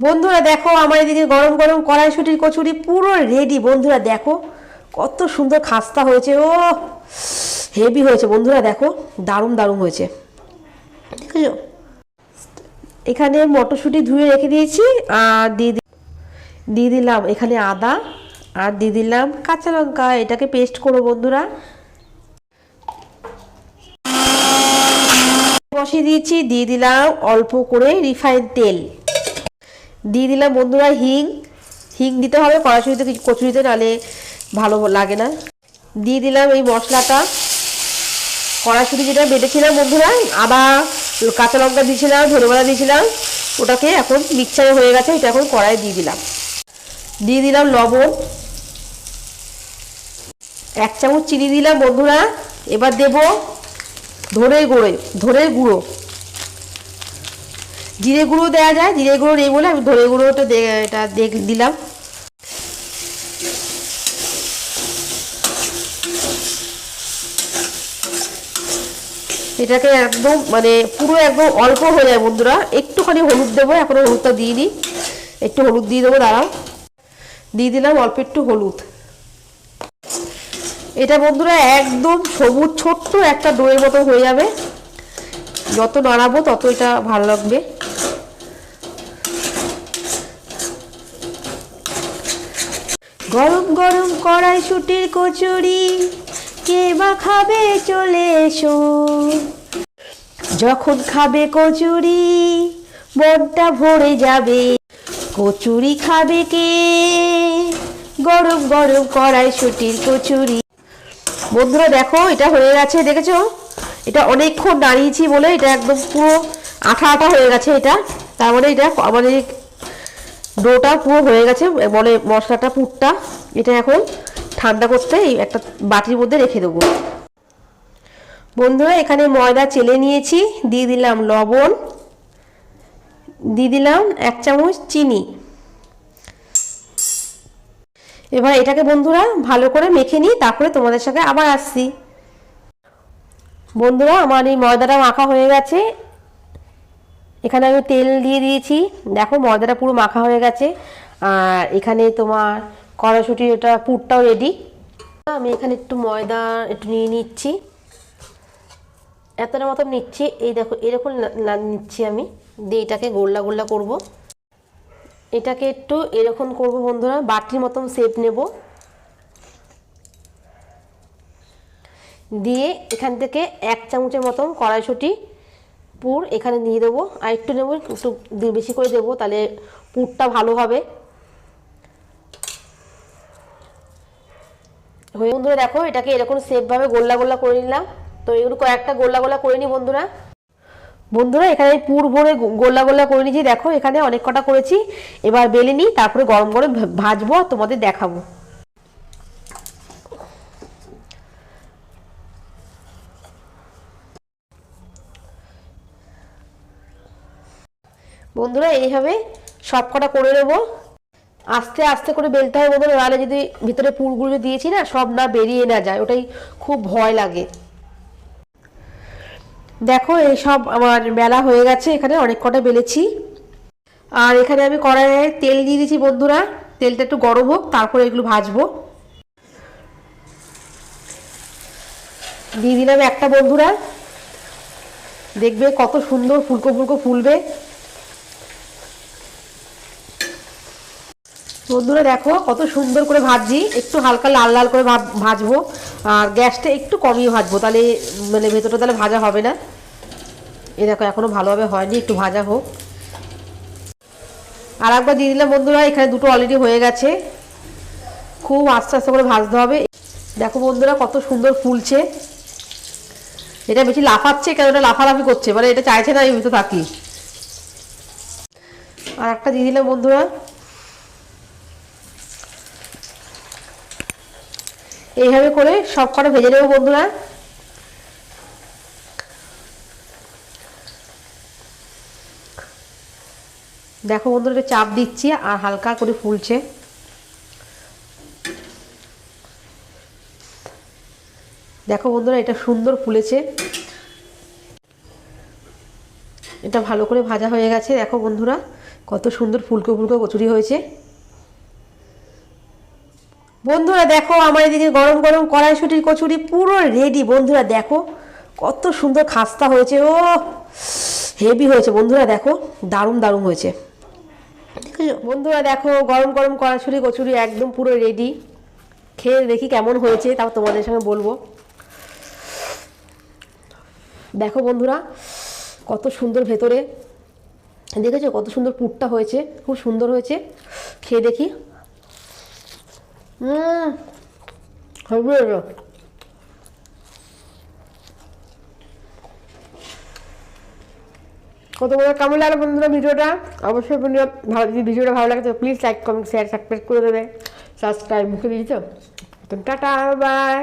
বন্ধুরা দেখো, আমার এদিকে গরম গরম কড়াইশুটির কচুরি পুরো রেডি বন্ধুরা দেখো, কত সুন্দর খাস্তা হয়েছে। ও হেভি হয়েছে। বন্ধুরা দেখো, দারুণ দারুণ হয়েছে। দেখেছ? এখানে মটরশুঁটি ধুয়ে রেখে দিয়েছি, আর দিয়ে দিয়ে দিলাম এখানে আদা, আর দিয়ে দিলাম কাঁচা লঙ্কা। এটাকে পেস্ট করো বন্ধুরা। বসিয়ে দিয়েছি, দিয়ে দিলাম অল্প করে রিফাইন তেল। দিয়ে দিলাম বন্ধুরা হিং। হিং দিতে হবে কড়াশুড়িতে কচুরিতে নালে ভালো লাগে না। দিয়ে দিলাম এই মশলাটা। কড়াশুড়ি যেটা বেটেছিলাম বন্ধুরা, আদা, কাঁচা লঙ্কা দিয়েছিলাম, ধনেপাতা দিয়েছিলাম, ওটাকে এখন মিক্সারে হয়ে গেছে, এটা এখন কড়াই দিয়ে দিলাম। দিয়ে দিলাম লবণ। এক চামচ চিনি দিলাম বন্ধুরা, এবার দেব ধনের গুঁড়ো ধনের গুঁড়ো। জিরে গুঁড়ো দেওয়া যায়, জিরে গুঁড়ো নেই বলে আমি ধরে গুঁড়োটা এটা দেখ, দিলাম। এটাকে একদম মানে পুরো একদম অল্প হয়ে যায় বন্ধুরা। একটুখানি হলুদ দেবো, এখনও হলুদটা দিইনি। একটু হলুদ দিয়ে দেবো, দাঁড়াও। দিয়ে দিলাম অল্প একটু হলুদ। এটা বন্ধুরা একদম সবুজ, ছোট্ট একটা দইয়ের মতো হয়ে যাবে। যত নাড়াবো, তত এটা ভালো লাগবে। গরম গরম কড়াই শুটির কচুরি, কে বা খাবে চলে এসো। যখন খাবে কচুরি মনটা ভরে যাবে। কচুরি খাবে কে? গরম গরম কড়াই শুটির কচুরি। বন্ধুরা দেখো, এটা হয়ে গেছে, দেখেছ? এটা অনেকক্ষণ দাঁড়িয়েছি বলে এটা একদম পুরো আঠা আঠা হয়ে গেছে এটা। তার মানে এটা আমাদের ডোটা পুরো হয়ে গেছে মানে মশলাটা, পুরটা, এটা এখন ঠান্ডা করতে এই একটা বাটির মধ্যে রেখে দেবো। বন্ধুরা, এখানে ময়দা চেলে নিয়েছি, দিয়ে দিলাম লবণ, দিয়ে দিলাম এক চামচ চিনি। এবার এটাকে বন্ধুরা ভালো করে মেখে নিই তারপরে তোমাদের সাথে আবার আসছি। বন্ধুরা, আমার এই ময়দাটা মাখা হয়ে গেছে এখানে আমি তেল দিয়ে দিয়েছি। দেখো ময়দাটা পুরো মাখা হয়ে গেছে। আর এখানে তোমার কড়াইশুটির ওটা পুরটাও রেডি আমি এখানে একটু ময়দা একটু নিয়ে নিচ্ছি। এতটা মতো নিচ্ছি। এই দেখো, এরকম নিচ্ছি আমি। দিয়ে এটাকে গোল্লা গোল্লা করব। এটাকে একটু এরকম করব বন্ধুরা, বাটির মতন শেপ নেব। দিয়ে এখান থেকে এক চামচের মতন কড়াইশুঁটি পুর এখানে দিয়ে দেবো। আর একটু নেব, একটু বেশি করে দেবো, তাহলে পুরটা ভালো হবে। হয়ে বন্ধুরা, দেখো, এটাকে এরকম সেফভাবে গোল্লা গোল্লা করে নিলাম। তো এগুলো কয়েকটা গোল্লা গোল্লা করে নিই বন্ধুরা। বন্ধুরা, এখানে পুর ভরে গোল্লা গোল্লা করে নিয়েছি। দেখো, এখানে অনেক কটা করেছি। এবার বেলে নিই, তারপরে গরম গরম ভাজবো তোমাদের দেখাবো। বন্ধুরা, এইভাবে সব কটা করে নেব। আস্তে আস্তে করে বেলতে হবে বন্ধুরা, নাহলে যদি ভিতরে পুরগুলো দিয়েছি না, সব না বেরিয়ে না যায়। ওটাই খুব ভয় লাগে। দেখো, এই সব আমার বেলা হয়ে গেছে, এখানে অনেক কটা বেলেছি। আর এখানে আমি কড়াইয়ে তেল দিয়ে দিয়েছি বন্ধুরা। তেলটা একটু গরম হোক, তারপরে এগুলো ভাজবো। দিয়ে দিলাম একটা বন্ধুরা। দেখবে কত সুন্দর ফুলকো ফুলকো ফুলবে। বন্ধুরা দেখো, কত সুন্দর করে ভাজছি। একটু হালকা লাল লাল করে ভাজবো। আর গ্যাসটা একটু কমিয়ে ভাজবো, তাহলে মানে ভেতরটা তাহলে ভাজা হবে না। এ দেখো, এখনও ভালোভাবে হয়নি, একটু ভাজা হোক। আর একবার দিয়ে দিলাম, বন্ধুরা, এখানে দুটো অলরেডি হয়ে গেছে। খুব আস্তে আস্তে করে ভাজতে হবে। দেখো বন্ধুরা, কত সুন্দর ফুলছে। এটা বেশি লাফাচ্ছে কেন? এটা লাফালাফি করছে মানে এটা চাইছে না আমি ভিতরে থাকি। আর একটা দিয়ে দিলাম, বন্ধুরা। এইভাবে করে সব কটা ভেজে নেব বন্ধুরা। দেখো বন্ধুরা চাপ দিচ্ছি আর হালকা করে ফুলছে। দেখো বন্ধুরা, এটা সুন্দর ফুলেছে। এটা ভালো করে ভাজা হয়ে গেছে। দেখো বন্ধুরা, কত সুন্দর ফুলকো ফুলকো কচুরি হয়েছে। বন্ধুরা দেখো, আমার এদিকে গরম গরম কড়াইশুটির কচুরি পুরো রেডি বন্ধুরা দেখো, কত সুন্দর খাস্তা হয়েছে, ও হেভি হয়েছে। বন্ধুরা দেখো, দারুণ দারুণ হয়েছে। বন্ধুরা দেখো, গরম গরম কড়াইশুটি কচুরি একদম পুরো রেডি খেয়ে দেখি কেমন হয়েছে, তাও তোমাদের সঙ্গে বলব। দেখো বন্ধুরা, কত সুন্দর ভেতরে। দেখেছ? কত সুন্দর পুরটা হয়েছে, খুব সুন্দর হয়েছে। খেয়ে দেখি। হুম হেভি তো কত বড় কেমন লাগল বন্ধুরা ভিডিওটা? অবশ্যই বন্ধুরা ভালো যদি ভিডিওটা ভালো লাগে তো please like comment share subscribe করে দেবে। সাবস্ক্রাইব মুখে দিয়েছ। Tata bye